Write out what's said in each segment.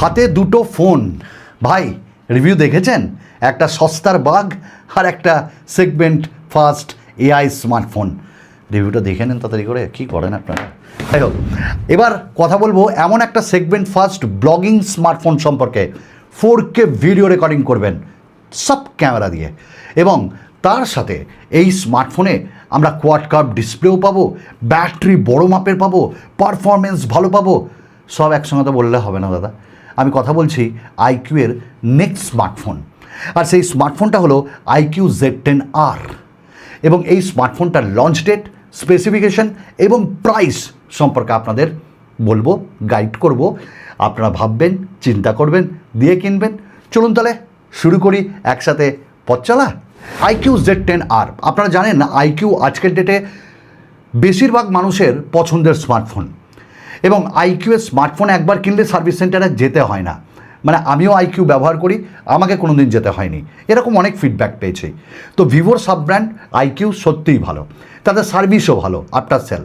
হাতে দুটো ফোন। ভাই রিভিউ দেখেছেন? একটা সস্তার বাঘ আর একটা সেগমেন্ট ফার্স্ট এআই স্মার্টফোন রিভিউটা দেখে নেন তাড়াতাড়ি করে, কী করেন আপনারা? যাই হোক, এবার কথা বলব এমন একটা সেগমেন্ট ফার্স্ট ব্লগিং স্মার্টফোন সম্পর্কে। ফোর কে ভিডিও রেকর্ডিং করবেন, সব ক্যামেরা দিয়ে। এবং তার সাথে এই স্মার্টফোনে আমরা কোয়াড কাপ ডিসপ্লেও পাবো ব্যাটারি বড় মাপের পাবো পারফরমেন্স ভালো পাবো, সব একসঙ্গে তো বললে হবে না দাদা। আমি কথা বলছি আইকিউ এর নেক্সট স্মার্টফোন আর সেই স্মার্টফোনটা হলো আইকিউ জেড টেন আর এবং এই স্মার্টফোনটার লঞ্চ ডেট স্পেসিফিকেশন এবং প্রাইস সম্পর্কে আপনাদের বলব গাইড করব। আপনারা ভাববেন, চিন্তা করবেন, দিয়ে কিনবেন। চলুন তাহলে শুরু করি একসাথে পথ চলা। আইকিউ জেড টেন আর আপনারা জানেন আইকিউ আজকের ডেটে বেশিরভাগ মানুষের পছন্দের স্মার্টফোন এবং আইকিউয়ের স্মার্টফোন একবার কিনলে সার্ভিস সেন্টারে যেতে হয় না। মানে আমিও আইকিউ ব্যবহার করি, আমাকে কোনো দিন যেতে হয়নি। এরকম অনেক ফিডব্যাক পেয়েছি। তো ভিভোর সাব ব্র্যান্ড আইকিউ সত্যিই ভালো। তাদের সার্ভিসও ভালো আফটার সেল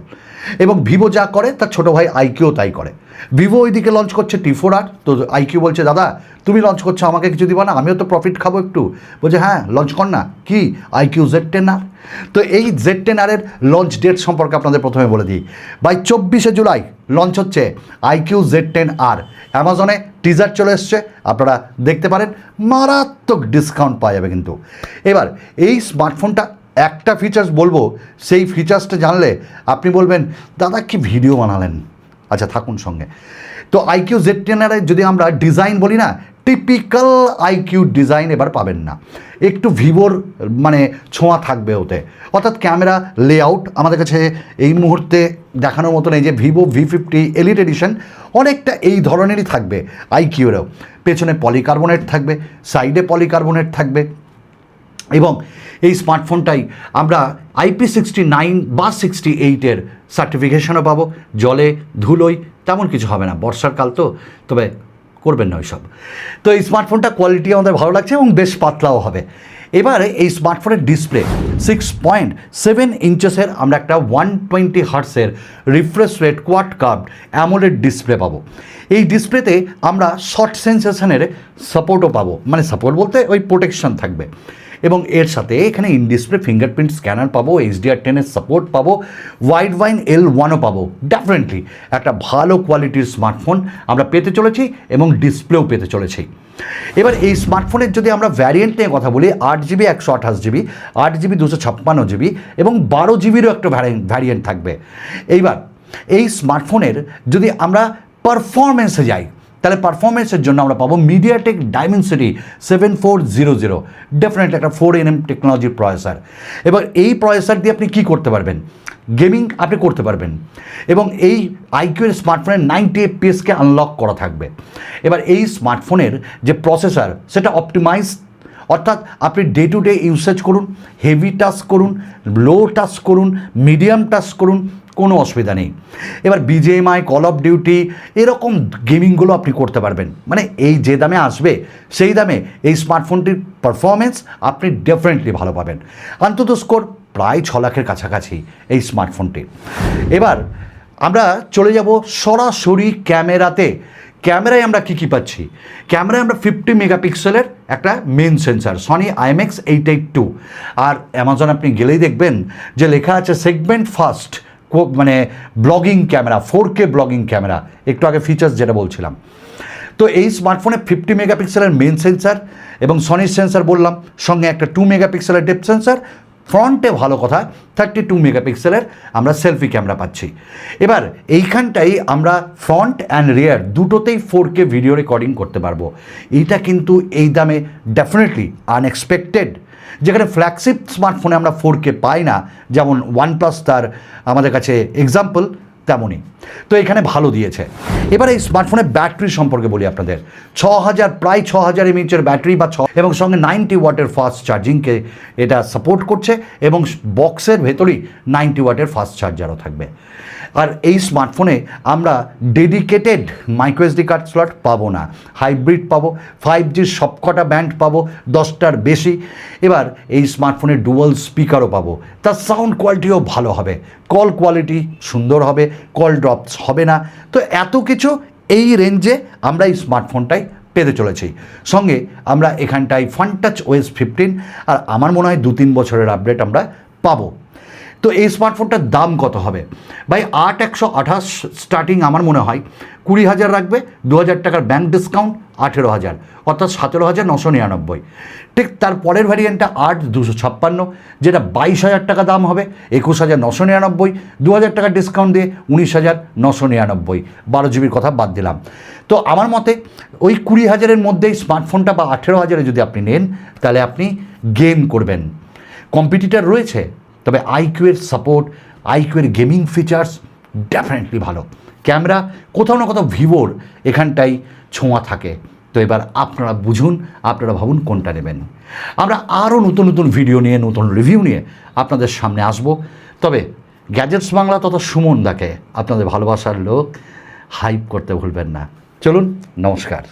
এবং ভিভো যা করে, তার ছোটো ভাই আইকিউ তাই করে। ভিভো ওইদিকে লঞ্চ করছে টি ফোর আর তো আইকিউ বলছে, দাদা, তুমি লঞ্চ করছ, আমাকে কিছু দিবা না, আমিও তো প্রফিট খাব একটু। বলছে হ্যাঁ লঞ্চ কর না। কি? আইকিউ জেড টেন আর তো এই জেড টেন আরের লঞ্চ ডেট সম্পর্কে আপনাদের প্রথমে বলে দিই। বাই চব্বিশে জুলাই লঞ্চ হচ্ছে আইকিউ জেড টেন আর অ্যামাজনে টিজার চলে এসছে, আপনারা দেখতে পারেন, মারাত্মক ডিসকাউন্ট পাওয়া যাবে কিন্তু। এবার, এই স্মার্টফোনটা একটা ফিচার্স বলব, সেই ফিচার্সটা জানলে আপনি বলবেন, দাদা, কি ভিডিও বানালেন? আচ্ছা থাকুন সঙ্গে। তো আইকিউ জেড টেনারে যদি আমরা ডিজাইন বলি না টিপিক্যাল আইকিউ ডিজাইন এবার পাবেন না। একটু ভিভোর মানে ছোঁয়া থাকবে ওতে। অর্থাৎ ক্যামেরা লেআউট আমাদের কাছে এই মুহূর্তে দেখানোর মতো নেই যে Vivo V fifty elite edition অনেকটা এই ধরনেরই থাকবে আইকিউরেও পেছনে পলিকার্বনেট থাকবে সাইডে পলিকার্বনেট থাকবে। এবং এই স্মার্টফোনটাই আমরা আইপি সিক্সটি নাইন বা সিক্সটি এইটের সার্টিফিকেশনও পাবো, জলে ধুলোই তেমন কিছু হবে না, বর্ষার কাল তো, তবে করবেন না ওইসব। তো এই স্মার্টফোনটা কোয়ালিটি আমাদের ভালো লাগছে এবং বেশ পাতলাও হবে। এবারে এই স্মার্টফোনের ডিসপ্লে সিক্স পয়েন্ট সেভেন ইঞ্চেসের আমরা একটা one twenty হার্টসের refresh rate quad curved AMOLED display পাবো। এই ডিসপ্লেতে আমরা শর্ট সেন্সেশনের সাপোর্টও পাবো মানে সাপোর্ট বলতে ওই প্রোটেকশন থাকবে। এবং এর সাথে এখানে ইন ডিসপ্লে ফিঙ্গারপ্রিন্ট স্ক্যানার পাবো এইচডিআর টেনের সাপোর্ট পাবো ওয়াইড ওয়াইন এল ওয়ানও পাবো ডেফিনেটলি একটা ভালো কোয়ালিটির স্মার্টফোন আমরা পেতে চলেছি এবং ডিসপ্লেও পেতে চলেছি। এবার এই স্মার্টফোনের যদি আমরা ভ্যারিয়েন্ট নিয়ে কথা বলি, আট জিবি একশো আঠাশ জিবি আট জিবি দুশো ছাপ্পান্ন জিবি এবং বারো জিবিরও একটা ভ্যারিয়েন্ট থাকবে। এইবার এই স্মার্টফোনের যদি আমরা পারফরমেন্সে যাই তাহলে পারফরমেন্সের জন্য আমরা পাবো MediaTek Dimensity seven four zero zero definitely একটা ফোর এন এম টেকনোলজির প্রসেসর এবার এই প্রসেসর দিয়ে আপনি কী করতে পারবেন? গেমিং আপনি করতে পারবেন। এবং এই আইকিউ স্মার্টফোনের নাইনটি এফপিএসকে আনলক করা থাকবে। এবার এই স্মার্টফোনের যে প্রসেসর সেটা অপটিমাইজ অর্থাৎ আপনি ডে টু ডে ইউসেজ করুন হেভি টাচ করুন লো টাচ করুন মিডিয়াম টাচ করুন কোনো অসুবিধা নেই। এবার বিজেএমআই কল অফ ডিউটি এরকম গেমিংগুলো আপনি করতে পারবেন। মানে এই যে দামে আসবে, সেই দামে এই স্মার্টফোনটির পারফরমেন্স আপনি ডেফিনেটলি ভালো পাবেন। অন্তত স্কোর প্রায় ছ লাখের কাছাকাছি এই স্মার্টফোনটি। এবার আমরা চলে যাব সরাসরি ক্যামেরাতে। ক্যামেরায় আমরা কী কী পাচ্ছি? ক্যামেরায় আমরা ফিফটি মেগাপিক্সেলের একটা main sensor Sony IMAX eight eight two আর অ্যামাজন আপনি গেলেই দেখবেন যে লেখা আছে সেগমেন্ট ফার্স্ট মানে ব্লগিং ক্যামেরা ফোর কে ব্লগিং ক্যামেরা একটু আগে ফিচার্স যেটা বলছিলাম। তো এই স্মার্টফোনে ফিফটি মেগাপিক্সেলের মেন সেন্সার এবং সনির সেন্সার বললাম, সঙ্গে একটা টু মেগাপিক্সেলের ডেপ সেন্সার ফ্রন্টে ভালো কথা থার্টি টু মেগাপিক্সেলের আমরা সেলফি ক্যামেরা পাচ্ছি। এবার এইখানটাই আমরা ফ্রন্ট অ্যান্ড রিয়ার দুটোতেই ফোর কে ভিডিও রেকর্ডিং করতে পারব। এইটা কিন্তু এই দামে ডেফিনেটলি আনএক্সপেক্টেড যেখানে ফ্ল্যাগশিপ স্মার্টফোনে আমরা ফোর কে পাই না, যেমন ওয়ান প্লাস তার আমাদের কাছে এক্সাম্পল তেমনই। তো এখানে ভালো দিয়েছে। এবার এই স্মার্টফোনের ব্যাটারি সম্পর্কে বলি আপনাদের। ছ হাজার প্রায় ছ হাজার এমএইচের ব্যাটারি বা ছ এবং সঙ্গে নাইনটি ওয়াটের ফাস্ট চার্জিংকে এটা সাপোর্ট করছে এবং বক্সের ভেতরেই নাইনটি ওয়াটের ফাস্ট চার্জারও থাকবে। আর এই স্মার্টফোনে আমরা ডেডিকেটেড মাইক্রোএসডি কার্ড স্লট পাবো না। হাইব্রিড পাবো ফাইভ জির সবকটা ব্যান্ড পাবো, দশটার বেশি। এবার এই স্মার্টফোনে ডুয়াল স্পিকারও পাবো। তার সাউন্ড কোয়ালিটিও ভালো হবে। কল কোয়ালিটি সুন্দর হবে কল ড্রপস হবে না। তো এত কিছু এই রেঞ্জে আমরা এই স্মার্টফোনটাই পেতে চলেছি। সঙ্গে আমরা এখানটায় ফান টাচ ওয়েস ফিফটিন আর আমার মনে হয় দু তিন বছরের আপডেট আমরা পাবো। তো এই স্মার্টফোনটার দাম কত হবে? ভাই, আট একশো আঠাশ স্টার্টিং আমার মনে হয়, কুড়ি হাজার রাখবে, দু হাজার টাকার ব্যাঙ্ক ডিসকাউন্ট আঠেরো হাজার, অর্থাৎ সতেরো হাজার নশো নিরানব্বই। ঠিক তার পরের ভ্যারিয়েন্টটা আট দুশো ছাপ্পান্ন, যেটা বাইশ হাজার টাকা দাম হবে, একুশ হাজার নশো নিরানব্বই, দু হাজার টাকা ডিসকাউন্ট দিয়ে উনিশ হাজার নশো নিরানব্বই। বারো জিবির কথা বাদ দিলাম। তো আমার মতে, ওই কুড়ি হাজারের মধ্যেই স্মার্টফোনটা বা আঠেরো হাজারে যদি আপনি নেন, তাহলে আপনি গেম করবেন। কম্পিটিটার রয়েছে তবে আইকিউয়ের সাপোর্ট আইকিউয়ের গেমিং ফিচার্স ডেফিনেটলি ভালো। ক্যামেরা কোথাও না কোথাও ভিভোর এখানটাই ছোঁয়া থাকে। তো এবার আপনারা বুঝুন, আপনারা ভাবুন কোনটা নেবেন। আমরা আরও নতুন নতুন ভিডিও নিয়ে, নতুন রিভিউ নিয়ে আপনাদের সামনে আসব। তবে গ্যাজেটস বাংলা তথা সুমন দাকে আপনাদের ভালোবাসার লোক হাইপ করতে ভুলবেন না। চলুন, নমস্কার।